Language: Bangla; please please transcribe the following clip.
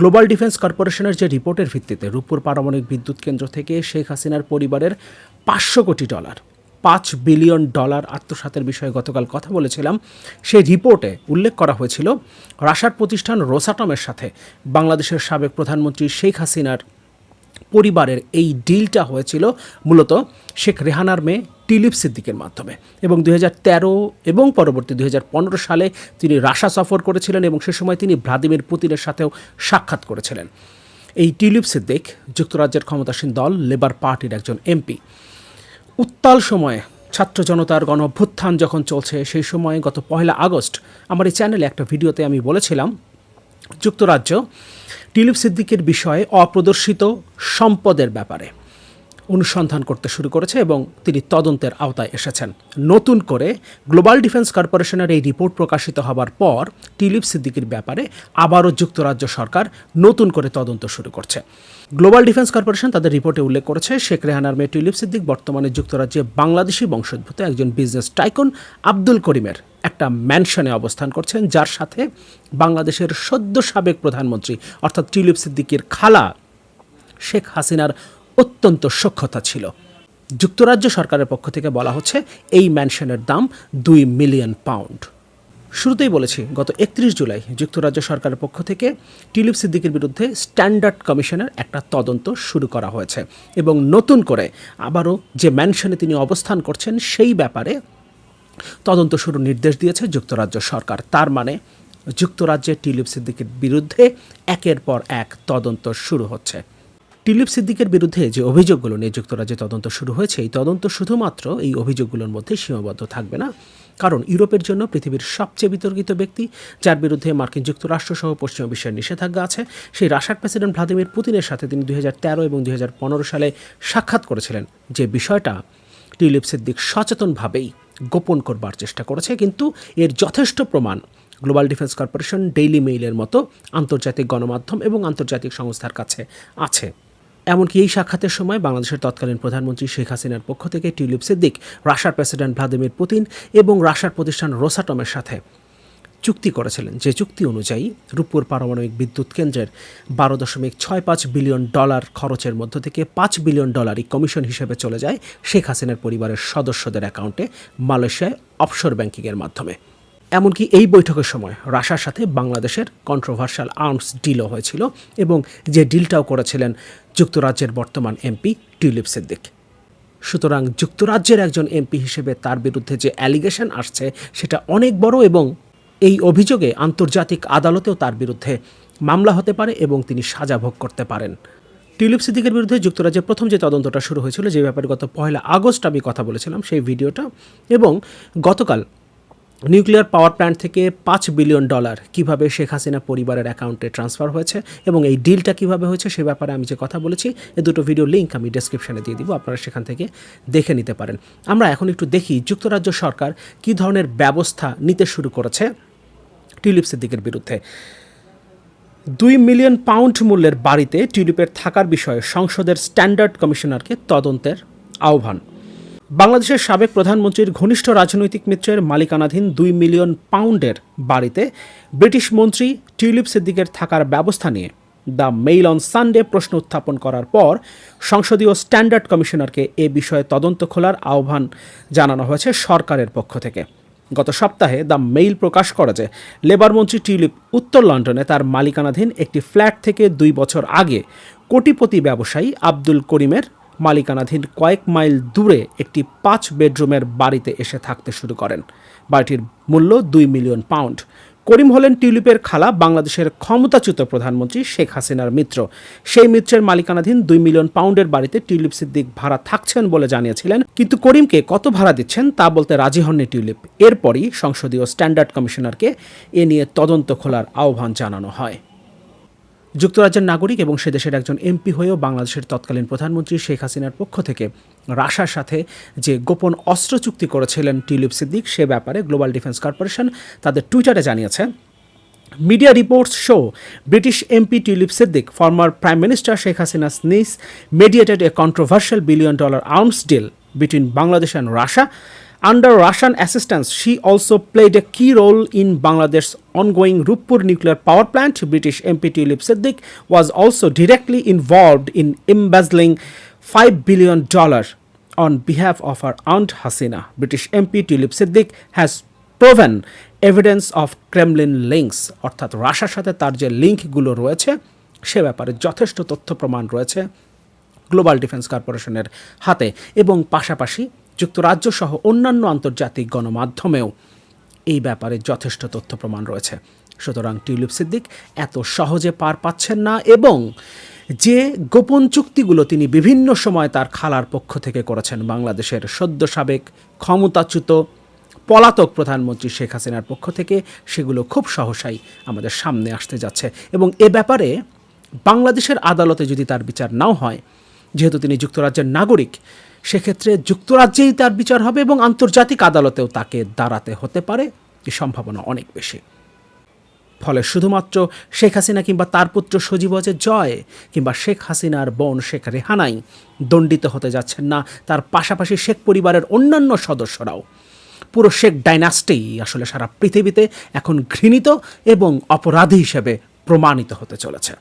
গ্লোবাল ডিফেন্স কর্পোরেশনের যে রিপোর্টের ভিত্তিতে রূপপুর পারমাণবিক বিদ্যুৎ কেন্দ্র থেকে শেখ হাসিনার পরিবারের পাঁচশো কোটি ডলার, পাঁচ বিলিয়ন ডলার আত্মসাতের বিষয়ে গতকাল কথা বলেছিলাম। সেই রিপোর্টে উল্লেখ করা হয়েছিল, রাশার প্রতিষ্ঠান রোসাটমের সাথে বাংলাদেশের সাবেক প্রধানমন্ত্রী শেখ হাসিনার পরিবারের এই ডিলটা হয়েছিল মূলত শেখ রেহানার মেয়ে টিলিপ সিদ্দিকের মাধ্যমে। এবং দুই হাজার তেরো এবং পরবর্তী দুই হাজার পনেরো সালে তিনি রাশা সফর করেছিলেন এবং সে সময় তিনি ভ্লাদিমির পুতিনের সাথেও সাক্ষাৎ করেছিলেন। এই টিলিপ সিদ্দিক যুক্তরাজ্যের ক্ষমতাসীন দল, লেবার পার্টির একজন এমপি। উত্তাল সময়ে ছাত্র জনতার গণ যখন চলছে, সেই সময়ে গত পয়লা আগস্ট আমার এই চ্যানেলে একটা ভিডিওতে আমি বলেছিলাম যুক্তরাজ্য টিলিপ সিদ্দিকের বিষয়ে অপ্রদর্শিত সম্পদের ব্যাপারে। অনুসন্ধান করতে শুরু করেছে এবং তিনি তদন্তের আওতায় এসেছেন। নতুন করে গ্লোবাল ডিফেন্স কর্পোরেশনের এই রিপোর্ট প্রকাশিত হবার পর টিলিপ সিদ্দিকির ব্যাপারে আবারও যুক্তরাজ্য সরকার নতুন করে তদন্ত শুরু করছে। গ্লোবাল ডিফেন্স কর্পোরেশন তাদের রিপোর্টে উল্লেখ করেছে, শেখ রেহানার মেয়ে টিলিপ সিদ্দিক বর্তমানে যুক্তরাজ্যে বাংলাদেশি বংশোদ্ভূত একজন বিজনেস টাইকন আব্দুল করিমের একটা ম্যানশনে অবস্থান করছেন, যার সাথে বাংলাদেশের সদ্য সাবেক প্রধানমন্ত্রী অর্থাৎ টিলিপ সিদ্দিকির খালা শেখ হাসিনার অত্যন্ত সক্ষতা ছিল। যুক্তরাজ্য সরকারের পক্ষ থেকে বলা হচ্ছে, এই ম্যানশনের দাম দুই মিলিয়ন পাউন্ড। শুরুতেই বলেছি, গত একত্রিশ জুলাই যুক্তরাজ্য সরকারের পক্ষ থেকে টিলিপ সিদ্দিকের বিরুদ্ধে স্ট্যান্ডার্ড কমিশনের একটা তদন্ত শুরু করা হয়েছে এবং নতুন করে আবারও যে ম্যানশনে তিনি অবস্থান করছেন, সেই ব্যাপারে তদন্ত শুরুর নির্দেশ দিয়েছে যুক্তরাজ্য সরকার। তার মানে যুক্তরাজ্যে টিলিপ সিদ্দিকের বিরুদ্ধে একের পর এক তদন্ত শুরু হচ্ছে। টিলিপ সিদ্দিকের বিরুদ্ধে যে অভিযোগগুলো নিয়ে যুক্তরাজ্যে তদন্ত শুরু হয়েছে, এই তদন্ত শুধুমাত্র এই অভিযোগগুলোর মধ্যে সীমাবদ্ধ থাকবে না। কারণ ইউরোপের জন্য পৃথিবীর সবচেয়ে বিতর্কিত ব্যক্তি, যার বিরুদ্ধে মার্কিন যুক্তরাষ্ট্র সহ পশ্চিমা বিশ্বের নিষেধাজ্ঞা আছে, সেই রাশিয়ার প্রেসিডেন্ট ভ্লাদিমির পুতিনের সাথে তিনি দুই হাজার তেরো এবং দুই হাজার পনেরো সালে সাক্ষাৎ করেছিলেন। যে বিষয়টা টিলিপ সিদ্দিক সচেতনভাবেই গোপন করবার চেষ্টা করেছে, কিন্তু এর যথেষ্ট প্রমাণ গ্লোবাল ডিফেন্স কর্পোরেশন ডেইলি মেইলের মতো আন্তর্জাতিক গণমাধ্যম এবং আন্তর্জাতিক সংস্থার কাছে আছে। এমনকি এই সাক্ষাতের সময় বাংলাদেশের তৎকালীন প্রধানমন্ত্রী শেখ হাসিনার পক্ষ থেকে টিউলিপ সিদ্দিক রাশিয়ার প্রেসিডেন্ট ভ্লাদিমির পুতিন এবং রাশিয়ার প্রতিষ্ঠান রোসাটমের সাথে চুক্তি করেছিলেন। যে চুক্তি অনুযায়ী রূপপুর পারমাণবিক বিদ্যুৎ কেন্দ্রের বারো দশমিক ছয় পাঁচ বিলিয়ন ডলার খরচের মধ্য থেকে পাঁচ বিলিয়ন ডলারই কমিশন হিসেবে চলে যায় শেখ হাসিনার পরিবারের সদস্যদের অ্যাকাউন্টে মালয়েশিয়ায় অফশোর ব্যাংকিংয়ের মাধ্যমে। এমনকি এই বৈঠকের সময় রাশার সাথে বাংলাদেশের কন্ট্রোভার্সাল আর্মস ডিলও হয়েছিল এবং যে ডিলটাও করেছিলেন যুক্তরাজ্যের বর্তমান এমপি টিউলিপ সিদ্দিক সুতরাং যুক্তরাজ্যের একজন এমপি হিসেবে তার বিরুদ্ধে যে অ্যালিগেশন আসছে, সেটা অনেক বড় এবং এই অভিযোগে আন্তর্জাতিক আদালতেও তার বিরুদ্ধে মামলা হতে পারে এবং তিনি সাজা ভোগ করতে পারেন। টিউলিপ সিদ্দিকের বিরুদ্ধে যুক্তরাজ্যের প্রথম যে তদন্তটা শুরু হয়েছিল, যে ব্যাপারে গত পয়লা আগস্ট আমি কথা বলেছিলাম, সেই ভিডিওটা এবং গতকাল নিউক্লিয়ার পাওয়ার প্ল্যান্ট থেকে পাঁচ বিলিয়ন ডলার কীভাবে শেখ হাসিনা পরিবারের অ্যাকাউন্টে ট্রান্সফার হয়েছে এবং এই ডিলটা কীভাবে হয়েছে সে ব্যাপারে আমি যে কথা বলেছি, এ দুটো ভিডিও লিঙ্ক আমি ডেসক্রিপশনে দিয়ে দিব, আপনারা সেখান থেকে দেখে নিতে পারেন। আমরা এখন একটু দেখি যুক্তরাজ্য সরকার কী ধরনের ব্যবস্থা নিতে শুরু করেছে টিউলিপ সিদ্দিকের বিরুদ্ধে। দুই মিলিয়ন পাউন্ড মূল্যের বাড়িতে টিউলিপের থাকার বিষয়ে সংসদের স্ট্যান্ডার্ড কমিশনারকে তদন্তের আহ্বান। বাংলাদেশের সাবেক প্রধানমন্ত্রীর ঘনিষ্ঠ রাজনৈতিক মিত্রের মালিকানাধীন দুই মিলিয়ন পাউন্ডের বাড়িতে ব্রিটিশ মন্ত্রী টিউলিপ সিদ্দিকের থাকার ব্যবস্থা নিয়ে দ্য মেইল অন সানডে প্রশ্ন উত্থাপন করার পর সংসদীয় স্ট্যান্ডার্ড কমিশনারকে এ বিষয়ে তদন্ত খোলার আহ্বান জানানো হয়েছে সরকারের পক্ষ থেকে। গত সপ্তাহে দ্য মেইল প্রকাশ করে যে লেবার মন্ত্রী টিউলিপ উত্তর লন্ডনে তার মালিকানাধীন একটি ফ্ল্যাট থেকে দুই বছর আগে কোটিপতি ব্যবসায়ী আব্দুল করিমের মালিকানাধীন কয়েক মাইল দূরে একটি পাঁচ বেডরুমের বাড়িতে এসে থাকতে শুরু করেন। বাড়িটির মূল্য দুই মিলিয়ন পাউন্ড। করিম হলেন টিউলিপের খালা, বাংলাদেশের ক্ষমতাচ্যুত প্রধানমন্ত্রী শেখ হাসিনার মিত্র। সেই মিত্রের মালিকানাধীন দুই মিলিয়ন পাউন্ডের বাড়িতে টিউলিপ সিদ্দিক ভাড়া থাকছেন বলে জানিয়েছিলেন। কিন্তু করিমকে কত ভাড়া দিচ্ছেন তা বলতে রাজি হননি টিউলিপ। এরপরই সংসদীয় স্ট্যান্ডার্ড কমিশনারকে এ নিয়ে তদন্ত খোলার আহ্বান জানানো হয়। যুক্তরাজ্যের নাগরিক এবং সে দেশের একজন এমপি হয়েও বাংলাদেশের তৎকালীন প্রধানমন্ত্রী শেখ হাসিনার পক্ষ থেকে রাশার সাথে যে গোপন অস্ত্র চুক্তি করেছিলেন টিউলিপ সিদ্দিক, সে ব্যাপারে গ্লোবাল ডিফেন্স কর্পোরেশন তাদের টুইটারে জানিয়েছে। Media reports show, British MP tulip Siddiq, former prime minister Sheikh Hasina niece mediated a controversial billion dollar arms deal between Bangladesh and Russia under Russian assistance she also played a key role in Bangladesh ongoing Rooppur nuclear power plant British MP tulip Siddiq was also directly involved in embezzling five billion dollar on behalf of her aunt Hasina British MP tulip Siddiq has proven evidence of Kremlin links অর্থাৎ রাশার সাথে তার যে লিঙ্কগুলো রয়েছে, সে ব্যাপারে যথেষ্ট তথ্য প্রমাণ রয়েছে গ্লোবাল ডিফেন্স কর্পোরেশনের হাতে এবং পাশাপাশি যুক্তরাজ্য সহ অন্যান্য আন্তর্জাতিক গণমাধ্যমেও এই ব্যাপারে যথেষ্ট তথ্য প্রমাণ রয়েছে। সুতরাং টিউলিপ সিদ্দিক এত সহজে পার পাচ্ছেন না এবং যে গোপন চুক্তিগুলো তিনি বিভিন্ন সময় তার খালার পক্ষ থেকে করেছেন, বাংলাদেশের সদ্য সাবেক ক্ষমতাচ্যুত পলাতক প্রধানমন্ত্রী শেখ হাসিনার পক্ষ থেকে সেগুলো খুব সহসাই আমাদের সামনে আসতে যাচ্ছে এবং এ ব্যাপারে বাংলাদেশের আদালতে যদি তার বিচার নাও হয়, যেহেতু তিনি যুক্তরাজ্যের নাগরিক সেক্ষেত্রে যুক্তরাজ্যেই তার বিচার হবে এবং আন্তর্জাতিক আদালতেও তাকে দাঁড়াতে হতে পারে। এই সম্ভাবনা অনেক বেশি। ফলে শুধুমাত্র শেখ হাসিনা কিংবা তার পুত্র সজীব অজের জয় কিংবা শেখ হাসিনার বোন শেখ রেহানাই দণ্ডিত হতে যাচ্ছেন না তার পাশাপাশি শেখ পরিবারের অন্যান্য সদস্যরাও। পুরো শেখ ডাইনাস্টি আসলে সারা পৃথিবীতে এখন ঘৃণিত এবং অপরাধী হিসেবে প্রমাণিত হতে চলেছে।